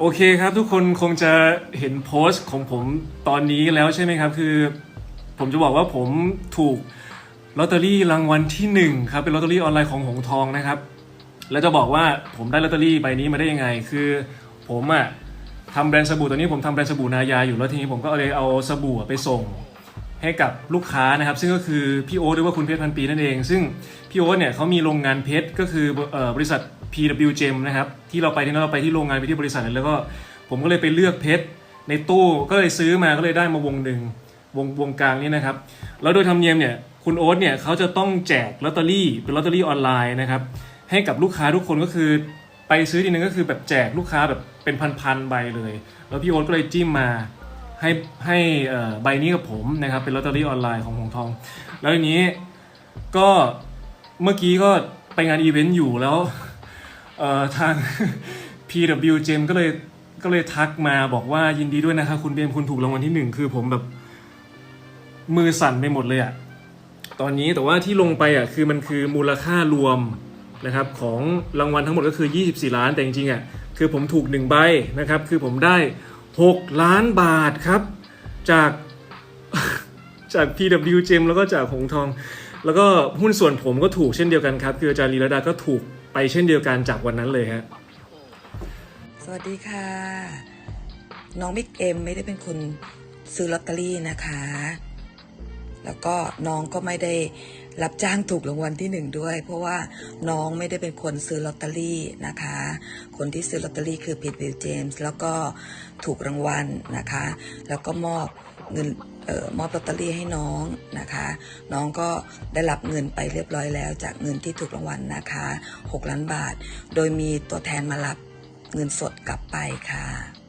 โอเคครับทุกคนคงจะเห็นโพสต์ของผมตอนนี้แล้วใช่ไหมครับ คือผมจะบอกว่าผมถูกลอตเตอรี่รางวัลที่หนึ่งครับ เป็นลอตเตอรี่ออนไลน์ของหงทองนะครับ แล้วจะบอกว่าผมได้ลอตเตอรี่ใบนี้มาได้ยังไง คือผมอะทำแบรนด์สบู่ตอนนี้ผมทำแบรนด์สบู่นายาอยู่แล้วทีนี้ผมก็เลยเอาสบู่ไปส่ง ให้กับลูกค้านะครับ ซึ่งก็คือพี่โอ๊ตหรือว่าคุณเพชรพันปีนั่นเอง ซึ่งพี่โอ๊ตเนี่ยเขามีโรงงานเพชรก็คือบริษัท PW Gem นะครับที่เราไปที่นั่นเราไปที่โรงงานไปที่บริษัทนั้นแล้วก็ผมก็เลยไปเลือกเพชรในตู้ก็เลยซื้อมาก็เลยได้มาวงหนึ่งวงวงกลางนี่นะครับ แล้วโดยธรรมเนียมเนี่ยคุณโอ๊ตเนี่ยเขาจะต้องแจกลอตเตอรี่เป็นลอตเตอรี่ออนไลน์นะครับให้กับลูกค้าทุกคนก็คือ ไปซื้อทีนึงก็คือแบบแจกลูกค้าแบบเป็นพันๆใบเลย แล้วพี่โอ๊ตก็เลยจิ้มมา ให้ให้ใบนี้กับผมนะครับ เป็นลอตเตอรี่ออนไลน์ของหงทอง แล้วทีนี้ก็เมื่อกี้ก็ไปงานอีเวนต์อยู่แล้วทาง PWGM ก็เลยก็เลยทักมาบอกว่ายินดีด้วยนะครับคุณเบมคุณถูกรางวัลที่หนึ่งคือผมแบบมือสั่นไปหมดเลยอะตอนนี้แต่ว่าที่ลงไปอะคือมันคือมูลค่ารวมนะครับของรางวัลทั้งหมดก็คือ 24 ล้านแต่จริงๆอะคือผมถูกหนึ่งใบนะครับ คือผมได้ 6 ล้านบาทครับ จากจาก PW Gem แล้วก็จากหงทอง แล้วก็หุ้นส่วนผมก็ถูกเช่นเดียวกันครับ คืออาจารย์ลีลาดาก็ถูกไปเช่นเดียวกันจากวันนั้นเลยฮะสวัสดีค่ะ น้องมิกเอ็มไม่ได้เป็นคนซื้อลอตเตอรี่นะคะ แล้วก็น้องก็ไม่ได้รับจ้างถูกรางวัลที่หนึ่งด้วย เพราะว่าน้องไม่ได้เป็นคนซื้อลอตเตอรี่นะคะ คนที่ซื้อลอตเตอรี่คือพีทวิลเจมส์แล้วก็ถูกรางวัลนะคะ แล้วก็มอบเงินออมอบลอตเตอรี่ให้น้องนะคะ น้องก็ได้รับเงินไปเรียบร้อยแล้ว จากเงินที่ถูกรางวัลนะคะ 6 ล้านบาท โดยมีตัวแทนมารับเงินสดกลับไปค่ะ